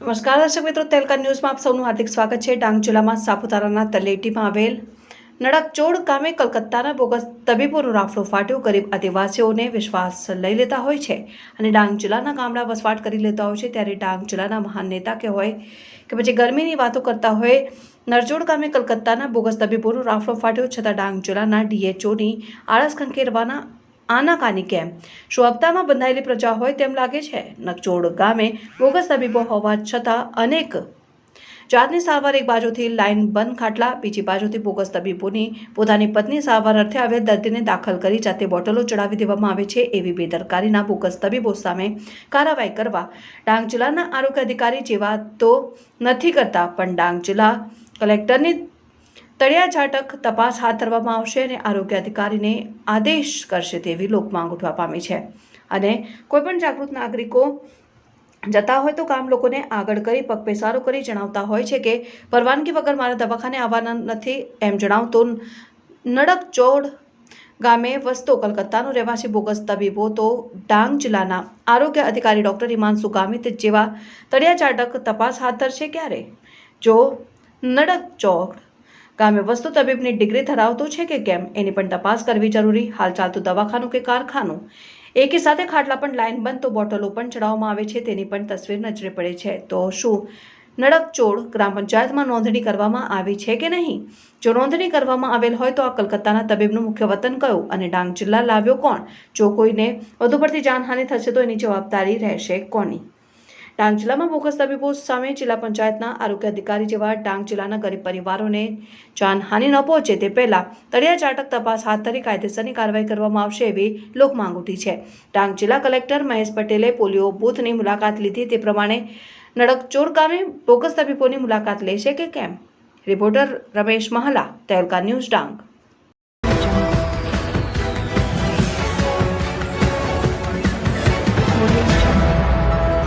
નમસ્કાર, દર્શક મિત્રો, તેલકા ન્યૂઝમાં આપ સૌનું હાર્દિક સ્વાગત છે. ડાંગ જિલ્લામાં સાપુતારાના તલેટીમાં આવેલ નડકચોડ ગામે કલકત્તાના બોગસ તબીબોનો રાફડો ફાટ્યો. ગરીબ આદિવાસીઓને વિશ્વાસ લઈ લેતા હોય છે અને ડાંગ જિલ્લાના ગામડા વસવાટ કરી લેતા હોય છે. ત્યારે ડાંગ જિલ્લાના મહાન નેતા કે હોય કે પછી ગરમીની વાતો કરતા હોય નરજોડ ગામે કલકત્તાના બોગસ તબીબોનો રાફડો ફાટ્યો. છતાં ડાંગ જિલ્લાના ડીએચઓની આળસ ખંખેરવાના આનાકાની કેમ? શું હપ્તામાં બંધાયેલી પ્રજા હોય તેમ લાગે છે? નકચોડ ગામે બોગસ તબીબો હોવા છતાં અનેક. જાતની સારવાર એક બાજુથી લાઈન બંધ ખાટલા, બીજી બાજુથી બોગસ તબીબોની પોતાની પત્ની સારવાર અર્થે આવેલ દર્દીને દાખલ કરી જાતે બોટલો ચડાવી દેવામાં આવે છે એવી બેદરકારીના બોગસ તબીબો સામે કાર્યવાહી કરવા ડાંગ જિલ્લાના આરોગ્ય અધિકારી જેવા તો નથી કરતા, પણ ડાંગ જિલ્લા કલેક્ટરની તળિયા ઝાટક તપાસ હાથ ધરવામાં આવશે અને આરોગ્ય અધિકારીને આદેશ કરશે તેવી લોકમાંગ ઉઠવા પામી છે. અને કોઈપણ જાગૃત નાગરિકો જતા હોય તો ગામ લોકોને આગળ કરી પગપેસારો કરી જણાવતા હોય છે કે પરવાનગી વગર મારા દવાખાને આવવાના નથી એમ જણાવતો નડક ચોડ ગામે વસતો કલકત્તાનો રહેવાસી બોગસ તબીબો તો ડાંગ જિલ્લાના આરોગ્ય અધિકારી ડોક્ટર હિમાંશુ ગામિત જેવા તળિયા ચાટક તપાસ હાથ ધરશે ક્યારે? જો નડક ચોડ ગામે વસ્તુ તબીબની ડિગ્રી ધરાવતું છે કે કેમ, એની પણ તપાસ કરવી જરૂરી. હાલ ચાલતું દવાખાનું કે કારખાનું? એકી સાથે ખાટલા પણ લાઈન બંધ તો બોટલો પણ ચડાવવામાં આવે છે, તેની પણ તસવીર નજરે પડે છે. તો શું નડકચોડ ગ્રામ પંચાયતમાં નોંધણી કરવામાં આવી છે કે નહીં? જો નોંધણી કરવામાં આવેલ હોય તો આ કલકત્તાના તબીબનું મુખ્ય વતન કયું અને ડાંગ જિલ્લા લાવ્યો કોણ? જો કોઈને વધુ પડતી જાનહાનિ થશે તો એની જવાબદારી રહેશે કોની? ડાંગ જિલ્લામાં બોગસ તબીબો સામે જિલ્લા પંચાયતના આરોગ્ય અધિકારી જેવા ડાંગ જિલ્લાના ગરીબ પરિવારોને જાનહાનિ ન પહોંચે તે પહેલા તળિયા ચાટક તપાસ હાથ ધરી કાયદેસરની કાર્યવાહી કરવામાં આવશે એવી લોકમાંગ ઉઠી છે. ડાંગ જિલ્લા કલેક્ટર મહેશ પટેલે પોલિયો બૂથની મુલાકાત લીધી તે પ્રમાણે નડકચોર ગામે બોગસ તબીબોની મુલાકાત લેશે કે કેમ? Reporter Ramesh Mahala, Tehelka news Dang.